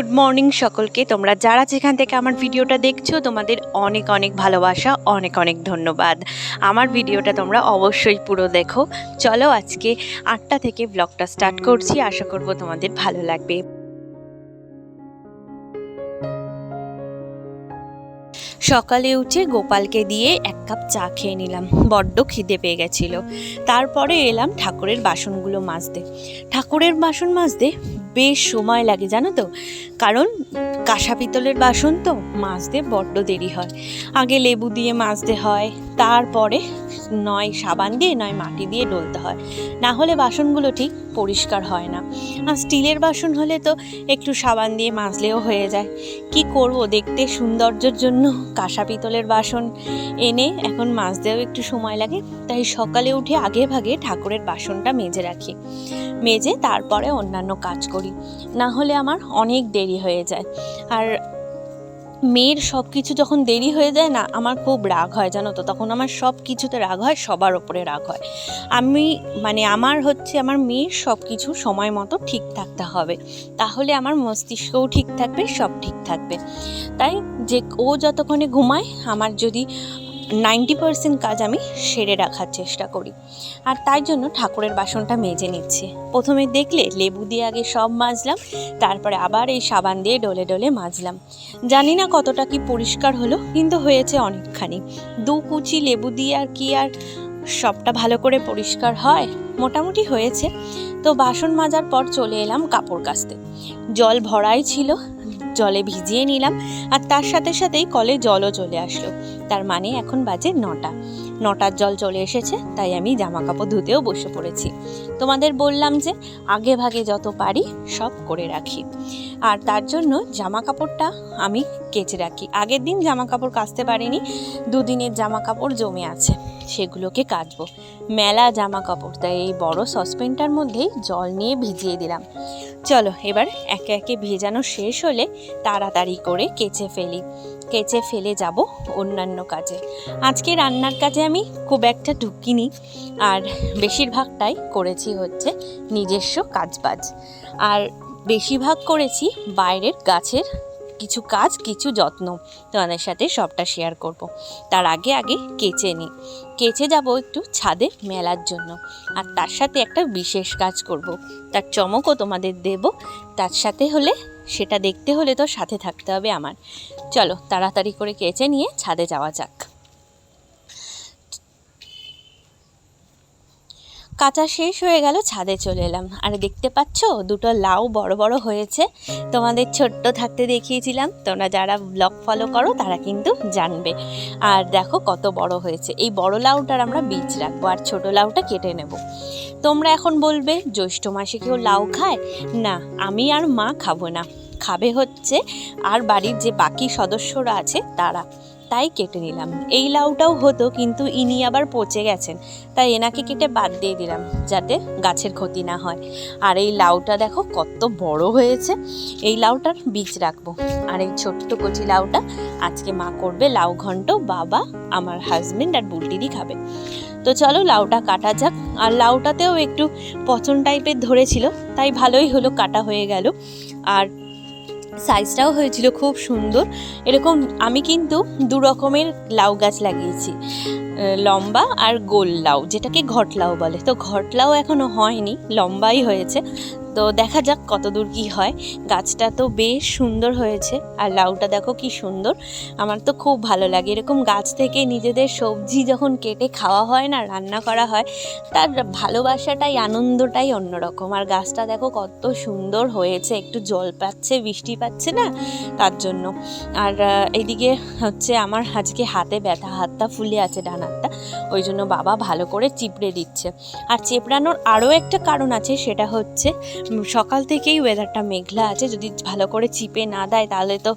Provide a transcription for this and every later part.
Good morning সকলকে। তোমরা যারা যেখান থেকে আমার ভিডিওটা দেখছ, তোমাদের অনেক অনেক ভালোবাসা, অনেক অনেক ধন্যবাদ। আমার ভিডিওটা তোমরা অবশ্যই পুরো দেখো। চলো আজকে আটটা থেকে ব্লগটা স্টার্ট করছি। আশা করব তোমাদের ভালো লাগবে। সকালে উঠে গোপালকে দিয়ে এক কাপ চা খেয়ে নিলাম। বড্ড খিদে পেয়ে গেছিল। তারপরে এলাম ঠাকুরের বাসনগুলো মাজতে। ঠাকুরের বাসন মাজতে বেশ সময় লাগে, জানো তো? কারণ কাঁসা পিতলের বাসন তো মাজতে বড্ড দেরি হয়। আগে লেবু দিয়ে মাজতে হয়, তারপরে নয় সাবান দিয়ে, নয় মাটি দিয়ে ডলতে হয়। না হলে বাসনগুলো ঠিক পরিষ্কার হয় না। আর স্টিলের বাসন হলে তো একটু সাবান দিয়ে মাজলেও হয়ে যায়। কি করব দেখতে? সৌন্দর্যের জন্য কাঁসা পিতলের বাসন এনে এখন মাজতেও একটু সময় লাগে। তাই সকালে উঠে আগে ভাগে ঠাকুরের বাসনটা মেজে রাখি। মেজে তারপরে অন্যান্য কাজ করি। না হলে আমার অনেক দেরি হয়ে যায়। আর মেয়ের সব কিছু যখন দেরি হয়ে যায় না, আমার খুব রাগ হয়, জানো তো? তখন আমার সব কিছুতে রাগ হয়, সবার ওপরে রাগ হয়। আমি মানে আমার হচ্ছে, আমার মেয়ের সব কিছু সময় মতো ঠিক থাকতে হবে। তাহলে আমার মস্তিষ্কও ঠিক থাকবে, সব ঠিক থাকবে। তাই যে, ও যতক্ষণে ঘুমায়, আমার যদি নাইনটি পার্সেন্ট কাজ আমি সেরে রাখার চেষ্টা করি। আর তাই জন্য ঠাকুরের বাসনটা মেজে নিচ্ছে। প্রথমে দেখলে লেবু দিয়ে আগে সব মাজলাম, তারপরে আবার এই সাবান দিয়ে ডলে ডলে মাজলাম। জানি না কতটা কি পরিষ্কার হলো, কিন্তু হয়েছে অনেকখানি। দু কুচি লেবু দিয়ে আর কি আর সবটা ভালো করে পরিষ্কার হয়? মোটামুটি হয়েছে। তো বাসন মাজার পর চলে এলাম কাপড় কাচতে। জল ভরাই ছিল জলে ভিজিয়ে নিলাম আর তার সাথে সাথেই কলে জলও চলে আসলো। তার মানে এখন বাজে নটা। নটার জল চলে এসেছে, তাই আমি জামা কাপড় ধুতেও বসে পড়েছি। তোমাদের বললাম যে, আগে ভাগে যত পারি সব করে রাখি। আর তার জন্য জামা কাপড়টা আমি কেচে রাখি। আগের দিন জামা কাপড় কাচতে পারিনি, দুদিনের জামা কাপড় জমে আছে, সেগুলোকে কাচবো। মেলা জামা কাপড়, তাই এই বড় সসপেনটার মধ্যেই জল নিয়ে ভিজিয়ে দিলাম। চলো, এবার একে একে ভেজানো শেষ হলে তাড়াতাড়ি করে কেচে ফেলি। কেচে ফেলে যাব অন্যান্য কাজে। আজকে রান্নার কাজে আমি খুব একটা ঢুকিনি, আর বেশিরভাগটাই করেছি হচ্ছে নিজস্ব কাজবাজ। আর বেশিরভাগ করেছি বাইরের গাছের কিছু কাজ, কিছু যত্ন তোমাদের সাথে সবটা শেয়ার করব। তার আগে আগে কেচে নিই কেচে যাব একটু ছাদে মেলার জন্য। আর তার সাথে একটা বিশেষ কাজ করব। তার চমকও তোমাদের দেব। তার সাথে হলে সেটা দেখতে হলে তো সাথে থাকতে হবে আমার। চলো, তাড়াতাড়ি করে কেচে নিয়ে ছাদে যাওয়া যাক। কাঁচা শেষ হয়ে গেল, ছাদে চলে এলাম। আর দেখতে পাচ্ছ, দুটো লাউ বড় বড় হয়েছে। তোমাদের ছোট্ট থাকতে দেখিয়েছিলাম। তোমরা যারা ব্লগ ফলো করো, তারা কিন্তু জানবে। আর দেখো কত বড় হয়েছে। এই বড় লাউটার আমরা বীজ রাখব, আর ছোট লাউটা কেটে নেব। তোমরা এখন বলবে, জ্যৈষ্ঠ মাসে কেউ লাউ খায়? না, আমি আর মা খাব না। খাবে হচ্ছে, আর বাড়ির যে বাকি সদস্যরা আছে, তারা। তাই কেটে নিলাম। এই লাউটাও হতো, কিন্তু ইনি আবার পচে গেছেন। তাই এনাকে কেটে বাদ দিয়ে দিলাম, যাতে গাছের ক্ষতি না হয়। আর এই লাউটা দেখো, কত বড় হয়েছে। এই লাউটার বীজ রাখব। আর এই ছোট্ট কচি লাউটা আজকে মা করবে লাউ ঘন্ট, বাবা, আমার হাজবেন্ড আর বুলটিদি খাবে। তো চলো লাউটা কাটা যাক। আর লাউটাতেও একটু পচন টাইপের ধরেছিল, তাই ভালোই হলো, কাটা হয়ে গেল। আর সাইজটাও হয়েছিল খুব সুন্দর। এরকম আমি কিন্তু দু রকমের লাউ গাছ লাগিয়েছি। লম্বা আর গোল লাউ, যেটাকে ঘটলাও বলে। তো ঘটলাও এখনও হয়নি, লম্বাই হয়েছে। তো দেখা যাক কত দূর কী হয়। গাছটা তো বেশ সুন্দর হয়েছে আর লাউটা দেখো কি সুন্দর। আমার তো খুব ভালো লাগে। এরকম গাছ থেকে নিজেদের সবজি যখন কেটে খাওয়া হয় না রান্না করা হয় তার ভালোবাসাটাই আনন্দটাই অন্যরকম। আর গাছটা দেখো কত সুন্দর হয়েছে। একটু জল পাচ্ছে বৃষ্টি পাচ্ছে না? তার জন্য। আর আহ, এইদিকে হচ্ছে আমার আজকে হাতে ব্যথা হাতটা ফুলে আছে ডান হাতটা। ওই জন্য বাবা ভালো করে চিপড়ে দিচ্ছে। আর চেপড়ানোর আরও একটা কারণ আছে সেটা হচ্ছে সকাল থেকেই ওয়েদারটা মেঘলা আছে। যদি ভালো করে চিপে না দেয়, তাহলে তো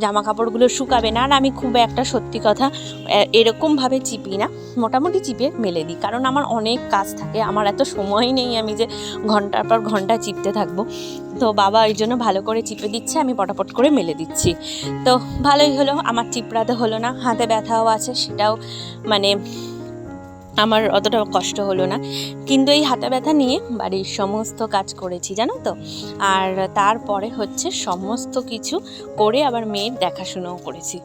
জামা কাপড়গুলো শুকাবে না। আর আমি খুব একটা সত্যি কথা এরকমভাবে চিপি না। মোটামুটি চিপে মেলে দিই। কারণ আমার অনেক কাজ থাকে। আমার এত সময় নেই আমি যে ঘণ্টার পর ঘণ্টা চিপতে থাকব। তো বাবা ওই জন্য ভালো করে চিপে দিচ্ছে। আমি পটাপট করে মেলে দিচ্ছি। তো ভালোই হলো। আমার চিপড়াতে হলো না। হাতে ব্যথাও আছে। সেটাও মানে আমার অতটা কষ্ট হলো না। কিন্তু এই হাতা ব্যথা নিয়ে বাড়ির সমস্ত কাজ করেছি, জানো তো? আর তারপরে হচ্ছে সমস্ত কিছু করে আবার মেয়ের দেখাশুনোও করেছি।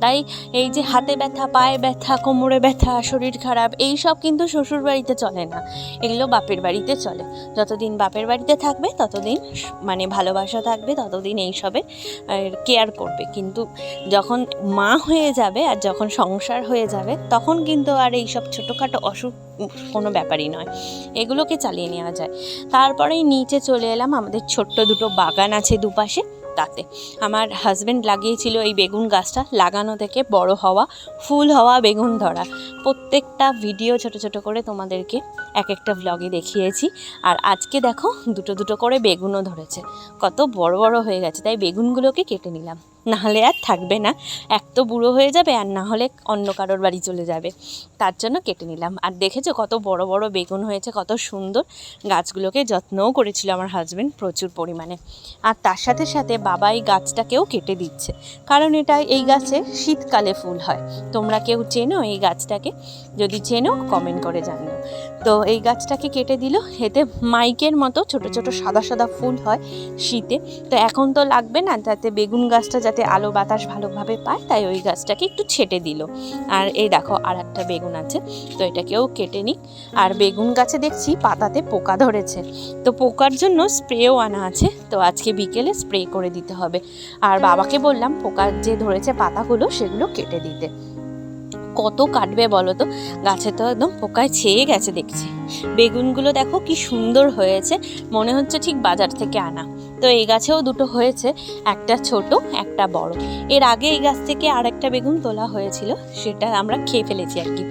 তাই এই যে হাতে ব্যথা, পায়ে ব্যথা, কোমরে ব্যথা, শরীর খারাপ, এই সব কিন্তু শ্বশুর বাড়িতে চলে না। এগুলো বাপের বাড়িতে চলে। যতদিন বাপের বাড়িতে থাকবে, ততদিন মানে ভালোবাসা থাকবে, ততদিন এইসবের কেয়ার করবে। কিন্তু যখন মা হয়ে যাবে আর যখন সংসার হয়ে যাবে, তখন কিন্তু আর এইসব ছোটোখাটো অসুখ কোনো ব্যাপারই নয়। এগুলোকে চালিয়ে নেওয়া যায়। তারপরেই নিচে চলে এলাম, আমাদের ছোট্ট দুটো বাগান আছে দুপাশে। তাতে। আমার হাজব্যান্ড লাগিয়েছিল এই বেগুন গাছটা, লাগানো থেকে বড় হওয়া, ফুল হওয়া বেগুন ধরা। প্রত্যেকটা ভিডিও ছোট ছোট করে তোমাদেরকে এক একটা ব্লগে দেখিয়েছি। আর আজকে দেখো, দুটো দুটো করে বেগুনও ধরেছে। কত বড় বড় হয়ে গেছে, তাই বেগুনগুলোকে কেটে নিলাম। নাহলে আর থাকবে না। এক তো বুড়ো হয়ে যাবে আর না হলে অন্য কারোর বাড়ি চলে যাবে। তার জন্য কেটে নিলাম। আর দেখেছ কত বড় বড় বেগুন হয়েছে, কত সুন্দর। গাছগুলোকে যত্নও করেছিল আমার হাজবেন্ড প্রচুর পরিমাণে। আর তার সাথে সাথে বাবা এই গাছটাকেও কেটে দিচ্ছে। কারণ এটা এই গাছে শীতকালে ফুল হয়। তোমরা কেউ চেনো এই গাছটাকে? যদি চেনো কমেন্ট করে জানিও। তো এই গাছটাকে কেটে দিল। এতে মাইকের মতো ছোট ছোট সাদা সাদা ফুল হয় শীতে। তো এখন তো লাগবে না, তাতে বেগুন গাছটা যাতে আলো বাতাস ভালোভাবে পায়, তাই ওই গাছটাকে একটু ছেটে দিল। আর এই দেখো আর একটা বেগুন আছে, তো এটাকেও কেটে নিক। আর বেগুন গাছে দেখছি পাতাতে পোকা ধরেছে, তো পোকার জন্য স্প্রেও আনা আছে, তো আজকে বিকেলে স্প্রে করে দিতে হবে। আর বাবাকে বললাম পোকার যে ধরেছে পাতাগুলো, সেগুলো কেটে দিতে। কত কাটবে বলো তো? গাছে তো একদম পোকায় ছেয়ে গেছে দেখছি। বেগুনগুলো দেখো কি সুন্দর হয়েছে, মনে হচ্ছে ঠিক বাজার থেকে আনা। তো এই গাছেও দুটো হয়েছে, একটা ছোট, একটা বড়। এর আগে এই গাছ থেকে আর একটা বেগুন তোলা হয়েছিল, সেটা আমরা খেয়ে ফেলেছি আর কি।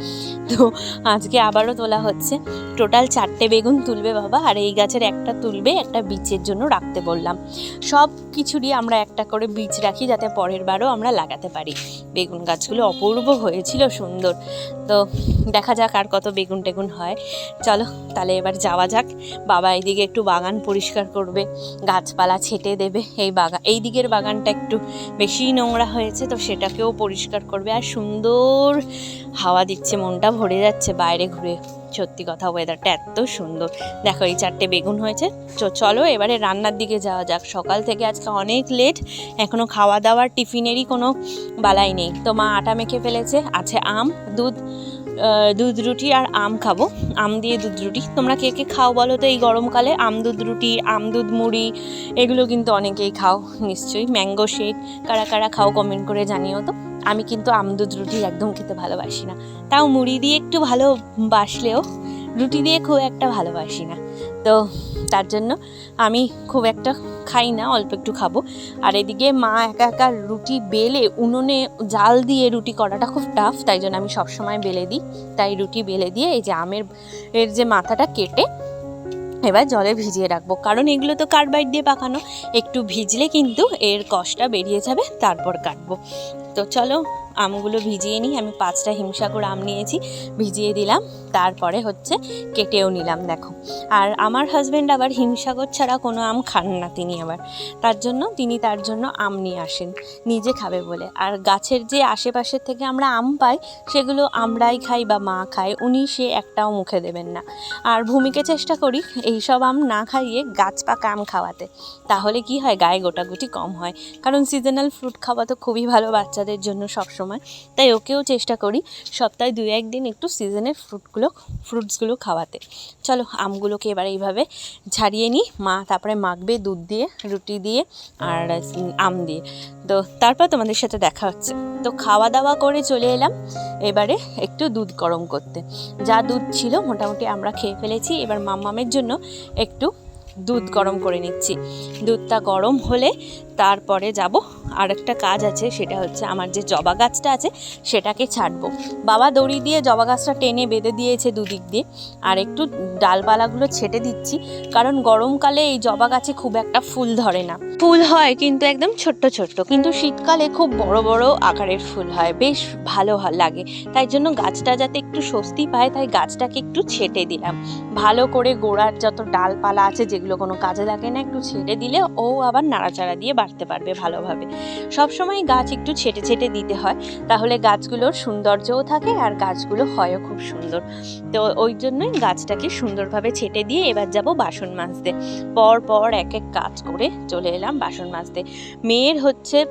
তো আজকে আবারও তোলা হচ্ছে। টোটাল চারটে বেগুন তুলবে বাবা, আর এই গাছের একটা তুলবে, একটা বীজের জন্য রাখতে বললাম। সব কিছুরই আমরা একটা করে বীজ রাখি যাতে পরের বারও আমরা লাগাতে পারি। বেগুন গাছগুলো অপূর্ব হয়েছিল, সুন্দর। তো দেখা যাক আর কত বেগুন টেগুন হয়। চলো, তাহলে এবার যাওয়া যাক। বাবা এইদিকে একটু বাগান পরিষ্কার করবে, গাছপালা ছেটে দেবে। এই বাগান এই দিকের বাগানটা একটু বেশি নোংরা হয়েছে, তো সেটাকেও পরিষ্কার করবে। আর সুন্দর হাওয়া দিচ্ছে, মনটা ভরে যাচ্ছে বাইরে ঘুরে। সত্যি কথা ওয়েদারটা এত সুন্দর। দেখো, এই চারটে বেগুন হয়েছে। তো চলো এবারে রান্নার দিকে যাওয়া যাক। সকাল থেকে আজকে অনেক লেট এখনও খাওয়া দাওয়ার টিফিনেরই কোনো বালাই নেই। তো মা আটা মেখে ফেলেছে, আছে আম, দুধ দুধ রুটি আর আম খাব। আম দিয়ে দুধ রুটি। তোমরা কে কে খাও বলো তো এই গরমকালে? আম, দুধ রুটি, আম, দুধ মুড়ি, এগুলো কিন্তু অনেকেই খাও, নিশ্চয়ই। ম্যাঙ্গো শেক, কারা কারা খাও কমেন্ট করে জানিও তো। আমি কিন্তু আম দুধ রুটি একদম খেতে ভালোবাসি না। তাও মুড়ি দিয়ে একটু ভালো বাসলেও রুটি দিয়ে খুব একটা ভালোবাসি না। তো তার জন্য আমি খুব একটা খাই না, অল্প একটু খাব। আর এদিকে মা একা একা রুটি বেলে উনুনে জাল দিয়ে রুটি করাটা খুব টাফ তাই জন্য আমি সবসময় বেলে দিই। তাই রুটি বেলে দিয়ে এই যে আমের, এর যে মাথাটা কেটে এবার জলে ভিজিয়ে রাখব। কারণ এগুলো তো কার্বাইড দিয়ে পাকানো। একটু ভিজলে কিন্তু এর কষটা বেরিয়ে যাবে, তারপর কাটবো। তো চলো আমগুলো ভিজিয়ে নিই। আমি পাঁচটা হিমসাগর আম নিয়েছি, ভিজিয়ে দিলাম। তারপরে হচ্ছে কেটেও নিলাম, দেখো। আর আমার হাজব্যান্ড আবার হিমসাগর ছাড়া কোনো আম খান না তিনি আবার। তার জন্য, তিনি তার জন্য আম নিয়ে আসেন, নিজে খাবে বলে। আর গাছের যে আশেপাশের থেকে আমরা আম পাই, সেগুলো আমরাই খাই বা মা খায়, উনি সে একটাও মুখে দেবেন না। আর ভূমিকে চেষ্টা করি এইসব আম না খাইয়ে গাছ পাকা আম খাওয়াতে। তাহলে কি হয়, গায়ে গোটাগুটি কম হয়। কারণ সিজনাল ফ্রুট খাওয়া তো খুবই ভালো বাচ্চাদের জন্য সবসময়। তাই ওকেও চেষ্টা করি সপ্তাহে দু একদিন একটু সিজনের ফ্রুটগুলো ফ্রুটসগুলো খাওয়াতে। চলো আমগুলোকে এবার এইভাবে ছাড়িয়ে নিই। মা তারপরে মাখবে দুধ দিয়ে, রুটি দিয়ে আর আম দিয়ে। তো তারপর তোমাদের সাথে দেখা হচ্ছে। তো খাওয়া দাওয়া করে চলে এলাম। এবারে একটু দুধ গরম করতে। যা দুধ ছিল মোটামুটি আমরা খেয়ে ফেলেছি। এবার মাম্মামের জন্য একটু দুধ গরম করে নিচ্ছি। দুধটা গরম হলে তারপরে যাব আর একটা কাজ আছে, সেটা হচ্ছে আমার যে জবা গাছটা আছে, সেটাকে ছাড়বো বাবা দড়ি দিয়ে জবা গাছটা টেনে বেঁধে দিয়েছে দুদিক দিয়ে। আর একটু ডালপালাগুলো ছেটে দিচ্ছি, কারণ গরমকালে এই জবা গাছে খুব একটা ফুল ধরে না। ফুল হয় কিন্তু একদম ছোট্ট ছোট্ট, কিন্তু শীতকালে খুব বড় বড় আকারের ফুল হয়, বেশ ভালো লাগে। তাই জন্য গাছটা যাতে একটু স্বস্তি পায়, তাই গাছটাকে একটু ছেটে দিলাম। ভালো করে গোড়ার যত ডালপালা আছে, যেগুলো কোনো কাজে লাগে না, একটু ছেড়ে দিলে ও আবার নাড়াচাড়া দিয়ে বাড়তে পারবে ভালোভাবে। সবসময় গাছ একটু ছেটে ছেটে দিতে হয়, তাহলে গাছগুলোর সৌন্দর্যও থাকে আর গাছগুলো হয়ও খুব সুন্দর। তো ওই জন্যই গাছটাকে সুন্দরভাবে ছেটে দিয়ে এবার যাব বাসন মাজতে। পর পর এক এক কাজ করে চলে এলাম বাসন মাজতে। মেয়ের হচ্ছে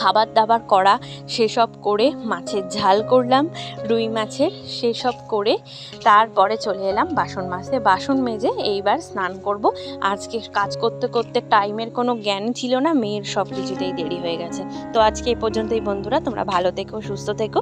খাবার দাবার করা, সেসব করে মাছের ঝাল করলাম, রুই মাছের সেসব করে তারপরে চলে এলাম বাসন মাছে বাসন মেজে এইবার স্নান করব। আজকে কাজ করতে করতে টাইমের কোনো জ্ঞান ছিল না, মেয়ের সব কিছুতেই দেরি হয়ে গেছে। তো আজকে এই পর্যন্তই বন্ধুরা, তোমরা ভালো থেকো, সুস্থ থেকো।